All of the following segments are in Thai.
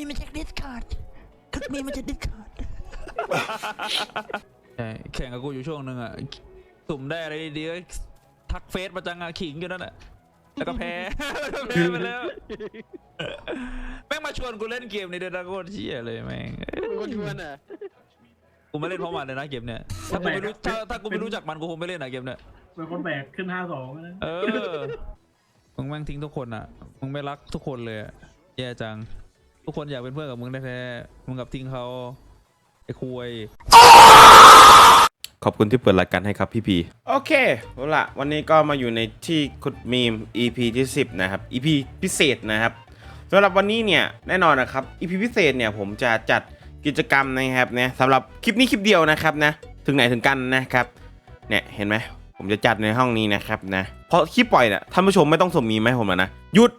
มีมาจากดิสคอร์ดคุดมีมาจากดิสคอร์ดใช่แข่งกับกูอยู่ช่วงหนึ่งอะสุ่มได้อะไรดีๆก็ทักเฟซมาจังอะขิงอยู่นั่นแหละแล้วก็แพ้แพ้ไปแล้วแม่งมาชวนกูเล่นเกมนี้ด้วยนะโคตรเชี่ยเลยแม่งเป็นคนชวนอะกูไม่เล่นเพราะมันเลยนะเกมเนี้ยถ้ากูไม่รู้ถ้าถ้ากูไม่รู้จักมันกูคงไม่เล่นอะเกมเนี้ยเป็นคนแบกขึ้นห้าสองนะเออมึงแม่งทิ้งทุกคนอะมึงไม่รักทุกคนเลยอะแย่จัง ทุกคนอยากเป็นเพื่อนกับมึงแท้ๆมึงกลับทิ้งเขาไอ้คุย ขอบคุณที่เปิดรายการให้ครับพี่พีโอเคเอาละวันนี้ก็มาอยู่ในที่คุดมีม EP ที่ 10 นะครับ EP พิเศษนะครับสำหรับวันนี้เนี่ยแน่นอนนะครับ EP พิเศษเนี่ยผมจะจัดกิจกรรมนะครับเนี่ยสำหรับคลิปนี้คลิปเดียวนะครับนะถึงไหนถึงกันนะครับเนี่ยเห็นไหมผมจะจัดในห้องนี้นะครับนะเพราะคลิปปล่อยเนี่ยท่านผู้ชมไม่ต้องส่งมีมมาให้ผมแล้วนะหยุด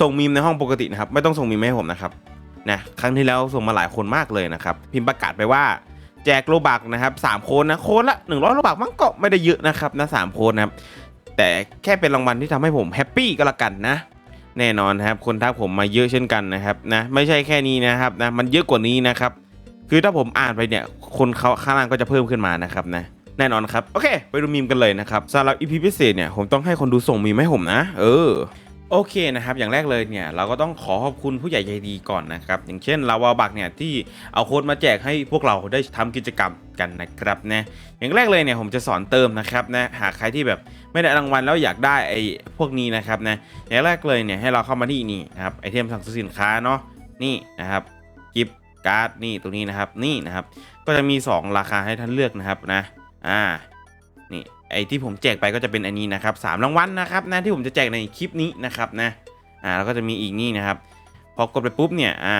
ส่งมีมในห้องปกตินะครับ ไม่ต้องส่งมีมให้ผมนะครับนะครั้งที่แล้วส่งมาหลายคนมากเลยนะครับ พิมพ์ประกาศไปว่าแจกโลบักนะครับสามโคนนะโคนละ100โลบักมันก็ไม่ได้เยอะนะครับนะสามโคนนะครับแต่แค่เป็นรางวัลที่ทำให้ผมแฮปปี้ก็แล้วกันนะ แน่นอนครับคนทักผมมาเยอะเช่นกันนะครับนะไม่ใช่แค่นี้นะครับนะมันเยอะกว่านี้นะครับ คือถ้าผมอ่านไปเนี่ยคนเขาข้างล่างก็จะเพิ่มขึ้นมานะครับนะแน่นอนครับ โอเค ไปดูมีมกันเลยนะครับสำหรับอีพีพิเศษเนี่ยผมต้องให้คนดูส่งมีมให้ผมนะ เออ โอเคนะครับอย่างแรกเลยเนี่ยเราก็ต้องขอขอบคุณผู้ใหญ่ใจดีก่อนนะครับอย่างเช่นลาวาบักเนี่ยที่เอาโค้ดมาแจกให้พวกเราได้ทำกิจกรรมกันนะครับนะอย่างแรกเลยเนี่ยผมจะสอนเติมนะครับนะหากใครที่แบบไม่ได้รางวัลแล้วอยากได้ไอ้พวกนี้นะครับนะอย่างแรกเลยเนี่ยให้เราเข้ามาที่นี่นะครับไอเทมสั่งซื้อสินค้าเนาะนี่นะครับกิฟต์การ์ดนี่ตรงนี้นะครับนี่นะครับก็จะมี 2 ราคาให้ท่านเลือกนะครับนะอ่านี่ ไอที่ผมแจกไปก็จะเป็นอันนี้นะครับสามรางวัลนะครับนะที่ผมจะแจกในคลิปนี้นะครับนะอ่าแล้วก็จะมีอีกนี่นะครับ พอกดไปปุ๊บเนี่ยอ่า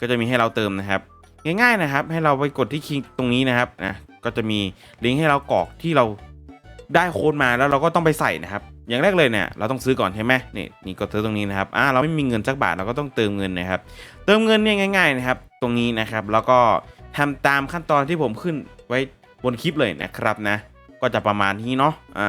ก็จะมีให้เราเติมนะครับ ง่ายๆนะครับ ให้เราไปกดที่คลิกตรงนี้นะครับนะก็จะมีลิงก์ให้เรากรอกที่เราได้โค้ดมาแล้วเราก็ต้องไปใส่นะครับ อย่างแรกเลยเนี่ยเราต้องซื้อก่อนใช่ไหมนี่นี่กดซื้อตรงนี้นะครับอ่าเราไม่มีเงินสักบาทเราก็ต้องเติมเงินนะครับ เติมเงินเนี่ยง่าย ๆนะครับ ตรงนี้นะครับแล้วก็ทำตามขั้นตอนที่ผมขึ้นไว้บนคลิปเลยนะครับนะ ก็จะประมาณนี้เนาะอ่า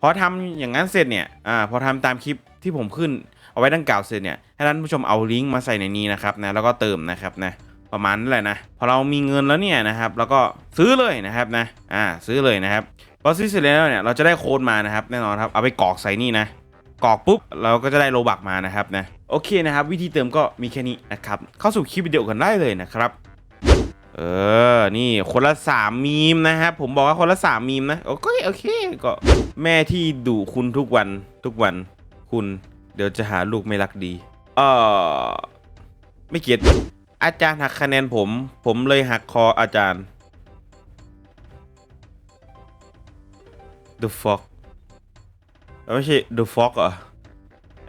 พอทำอย่างนั้นเสร็จเนี่ยอ่าพอทำตามคลิปที่ผมขึ้นเอาไว้ดังกล่าวเสร็จเนี่ยให้ท่านผู้ชมเอาลิงก์มาใส่ในนี้นะครับนะแล้วก็เติมนะครับนะประมาณนั้นแหละนะพอเรามีเงินแล้วเนี่ยนะครับแล้วก็ซื้อเลยนะครับนะอ่าซื้อเลยนะครับพอซื้อเสร็จแล้วเนี่ยเราจะได้โค้ดมานะครับแน่นอนครับเอาไปกรอกใส่นี่นะกรอกปุ๊บเราก็จะได้โลบักมานะครับนะโอเคนะครับ วิธีเติมก็มีแค่นี้นะครับเข้าสู่คลิปวิดีโอกันได้เลยนะครับ เออ นี่คนละสามมีมนะครับผมบอกว่าคนละสามมีมนะ โอเคโอเคก็แม่ที่ดุคุณทุกวันทุกวันคุณ เดี๋ยวจะหาลูกไม่รักดี เออไม่เกียดอาจารย์หักคะแนนผม ผมเลยหักคออาจารย์ The Fox ไม่ใช่ The Fox เหรออั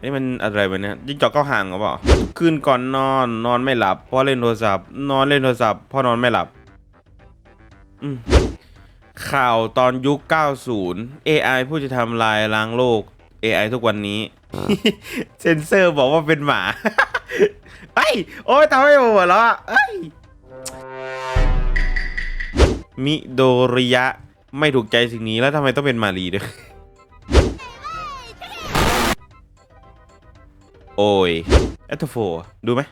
นนี้มันอะไรวะเนี่ยยิ่งจอกเข้าห่างหรือเปล่าคืนก่อนนอนนอนไม่หลับพราะเล่นโทรศัพท์ นอนเล่นโทรศัพท์พราะนอนไม่หลับอืข่าวตอนยุค 90 AI ผู้จะทำลายล้างโลก AI ทุกวันนี้ เซนเซอร์บอกว่าเป็นหมาไอ้โอ้ยทำให้ผมหัวเราะเอ้มิโดริยะไม่ถูกใจสิ่งนี้แล้วทำไมต้องเป็นมารีด้วย โอ้ยแอตโฟดูไหม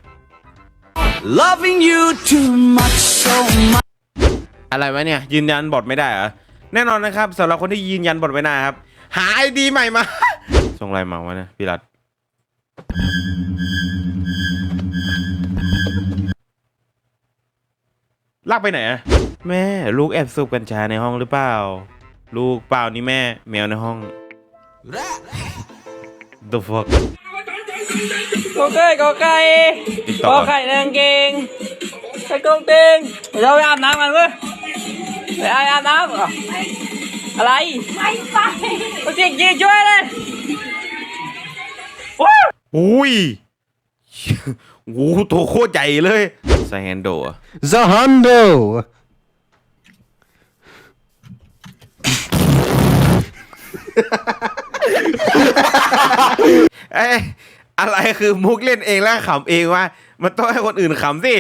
loving you too much so much อะไรวะเนี่ย ยืนยันบอทไม่ได้เหรอ แน่นอนนะครับสำหรับคนที่ยืนยันบอทไม่ได้ครับ หาไอดีใหม่มา ส่งอะไรมาวะเนี่ยพี่รัตลากไปไหนอะแม่ลูกแอบสูบกัญชาในห้องหรือเปล่า ลูกเปล่านี่แม่ แมวในห้อง The fuck กอไก่กอไก่ติ๊กกต็ออกไก่แดงเก่งไก่กงเต็งเราไปอาบน้ำกันเว้ยไปอาบน้ำเหรออะไรไม่ไปก็จริงจริงช่วยเลยอุ้ยโอ้โหตัวโคตรใหญ่เลยไซแฮนโดอะ The Hondo. เอ้ยอ อะไรคือมุกเล่นเองแล้วขำเองวะมันต้องให้คนอื่นขำสิ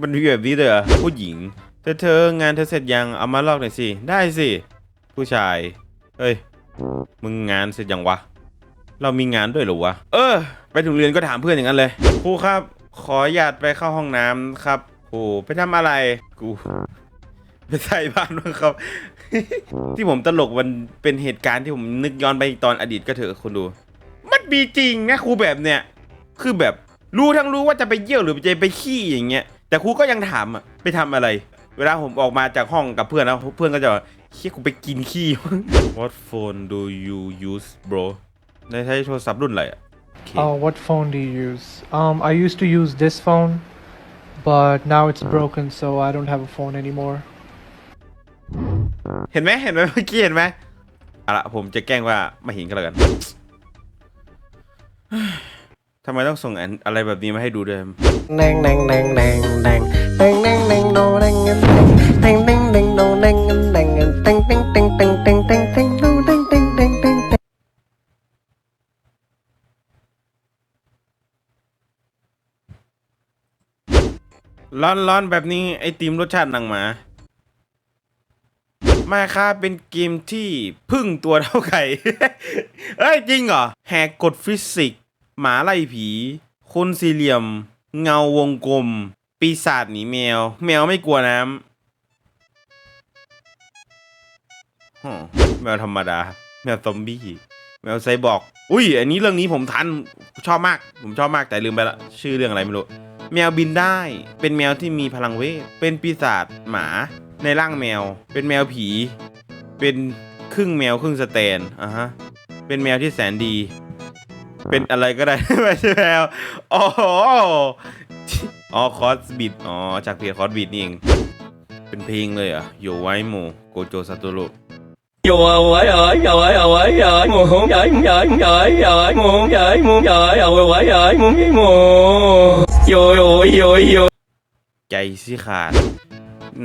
มันมีแบบนี้เลยเหรอผู้หญิง เธอเธองานเธอเสร็จยังเอามาลอกหน่อยสิได้สิ ผู้ชาย เฮ้ย มึงงานเสร็จยังวะ เรามีงานด้วยหรอวะ เออ ไปถึงเรียนก็ถามเพื่อนอย่างนั้นเลยครูครับ ขออนุญาตไปเข้าห้องน้ำครับโอ้ไปทำอะไรกูไปใส่บ้านมั้งครับ ที่ผมตลกมันเป็นเหตุการณ์ที่ผมนึกย้อนไปตอนอดีตก็เถอะคุณดู มันมีจริงนะครูแบบเนี้ยคือแบบรู้ทั้งรู้ว่าจะไปเยี่ยวหรือจะไปขี้อย่างเงี้ยแต่ครูก็ยังถามอะไปทำอะไร เวลาผมออกมาจากห้องกับเพื่อนแล้วเพื่อนก็จะว่าเฮียกูไปกินขี้ What phone do you use bro ได้ใช้โทรศัพท์รุ่นอะไรอะ Oh, what phone do you use? Um, I used to use this phone, but now it's broken, so I don't have a phone anymore. เห็นไหมเห็นไหมเมื่อกี้เห็นไหมเอาละผมจะแกล้งว่าไม่เห็นก็แล้วกัน ทำไมต้องส่งอะไรแบบนี้มาให้ดูด้วยแดงแดงแดงแดงแดงแดงแดงแดงแดงนแดงแดงแดงแดงแดงแดงแดงแดงแดงแดงแดงแดงโดแดร้อนแบบนี้ไอตีมรสชาติหนังหมา มาค่าเป็นเกมที่พึ่งตัวเท่าไก่ เอ้ยจริงเหรอ แหกกฎฟิสิกส์หมาไล่ผี คนสี่เหลี่ยม เงาวงกลม ปีศาจหนีแมว แมวไม่กลัวน้ำแมวธรรมดา แมวซอมบี้ แมวไซบอร์กอุ้ย อันนี้เรื่องนี้ผมทัน ชอบมาก ผมชอบมากแต่ลืมไปละ ชื่อเรื่องอะไรไม่รู้ แมวบินได้ เป็นแมวที่มีพลังเวท เป็นปีศาจหมา ในร่างแมว เป็นแมวผี เป็นครึ่งแมวครึ่งสแตนอะฮะ เป็นแมวที่แสนดี เป็นอะไรก็ได้ ไม่ใช่แมวอ๋ออ๋อคอสบิดอ๋อจากเพจคอสบิดนี่เอง เป็นเพลงเลยอะโยไวโมโกโจซาโตโร Yo ơi ơi ơi ơi ơi mùa hôn ơi ơi ơi ơi mùa hôn ơi mùa ơi ơi ơi mùa ơi mùa Yo yo yo yo ใจสิขาด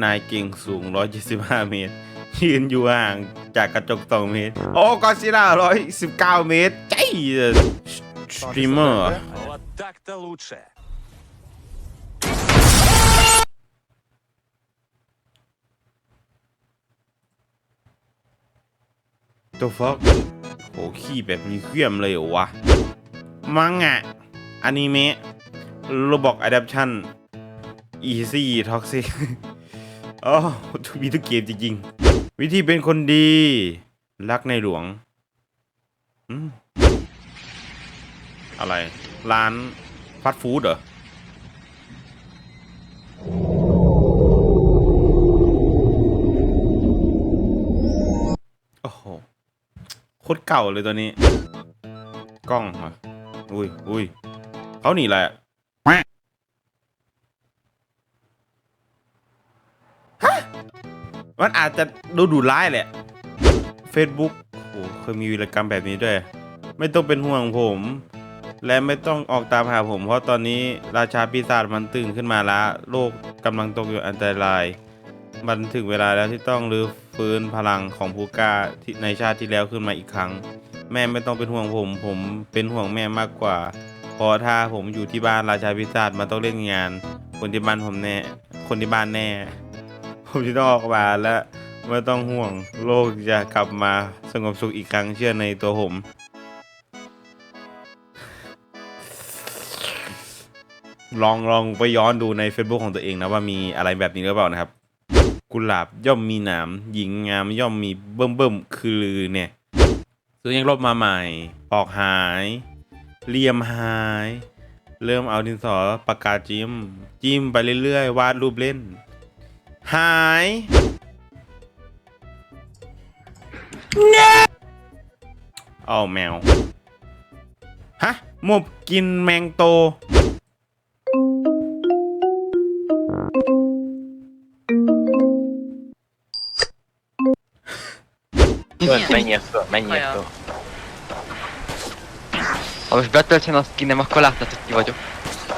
นายเก่งสูง 175 เมตร ยืนอยู่ห่างจากกระจก 2 เมตร โอ้ก็ซิล่า119 เมตร ใจสตรีมเมอร์ ตัวฟอกโอ้ขี้แบบมีเครื่อมเลยวะ มังงะอนิเมะโรบอกอะดัปชั่นอีซี่ท็อกซี่ อ๋อทุกมีทุกเกมจริงๆ วิธีเป็นคนดี รักในหลวงอืมอะไร ร้านฟาสต์ฟู้ดเหรอ โอ้โห โคตรเก่าเลยตัวนี้ กล้องเหรอ อุ้ยอุ้ยเขาหนีอะไรอะ มันอาจจะดูดูร้ายแหละ Facebook โอ้เคยมีวีรกรรมแบบนี้ด้วย ไม่ต้องเป็นห่วงผม และไม่ต้องออกตามหาผม เพราะตอนนี้ราชาปีศาจมันตื่นขึ้นมาแล้วโลกกำลังตกอยู่อันตราย มันถึงเวลาแล้วที่ต้องรื้อฟื้นพลังของผู้กาที่ในชาติที่แล้วขึ้นมาอีกครั้ง แม่ไม่ต้องเป็นห่วงผม ผมเป็นห่วงแม่มากกว่าเพราะถ้าผมอยู่ที่บ้านราชาพิศาจมันต้องเล่นงาน คนที่บ้านผมแน่ คนที่บ้านแน่ ผมจะต้องออกมาและไม่ต้องห่วงโลกจะกลับมาสงบสุขอีกครั้งเชื่อในตัวผมลองลองไปย้อนดูใน Facebook ของตัวเองนะว่ามีอะไรแบบนี้หรือเปล่านะครับ กุหลาบย่อมมีหนามหญิงงามย่อมมีเบิ่มเบิ่มคือลือเนี่ยซื้อยังลบมาใหม่ ออกหายเหลี่ยมหาย เริ่มเอาดินสอปากกาจิ้ม จิ้มไปเรื่อยๆ วาดรูปเล่น หายเอาแมว ฮะหมบกินแมงโต Beh, niente, ma niente. Ho sbattuto c'è una skin immacolata, tutti voglio.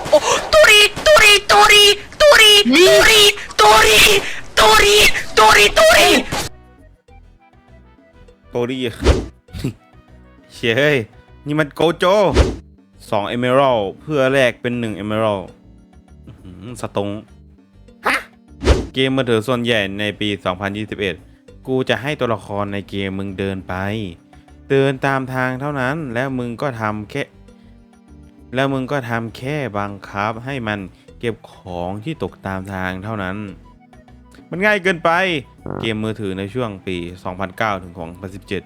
Oh, Turi, Turi, Turi, Turi, Turi, ตูรีตูรีตูรีตูรีโกดี้เชยเฮ้ยนี่มันโกโจสองเอเมอรัลเพื่อแลกเป็นหนึ่งเอเมอรัลสตงเกมมือถือส่วนใหญ่ในปี 2021 กูจะให้ตัวละครในเกมมึงเดินไป เดินตามทางเท่านั้นแล้วมึงก็ทำแค่ แล้วมึงก็ทำแค่บังคับให้มัน เก็บของที่ตกตามทางเท่านั้น มันง่ายเกินไปเกมมือถือในช่วงปี 2009 ถึงของ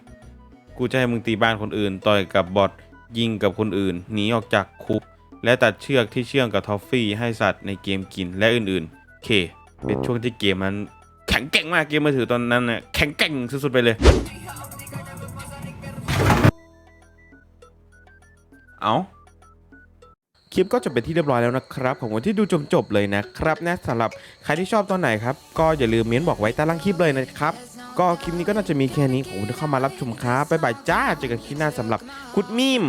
2017 กูจะให้มึงตีบ้านคนอื่น ต่อยกับบอทยิงกับคนอื่นหนีออกจากคุก และตัดเชือกที่เชื่องกับทอฟฟี่ให้สัตว์ในเกมกินและอื่นๆ เค เป็นช่วงที่เกมมันแข็งแกร่งมากเกมมือถือตอนนั้นน่ะแข็งแกร่งสุดๆไปเลย เอา คลิปก็จะเป็นที่เรียบร้อยแล้วนะครับขอบคุณที่ดูจนจบเลยนะครับนะสำหรับใครที่ชอบตอนไหนครับ ก็อย่าลืมเม้นบอกไว้ใต้ล่างคลิปเลยนะครับ ก็คลิปนี้ก็น่าจะมีแค่นี้ขอบคุณที่เข้ามารับชมครับบ๊ายบายจ้าเจอกันคลิปหน้าสำหรับกุดมิม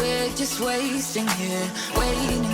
We're just wasting here, waiting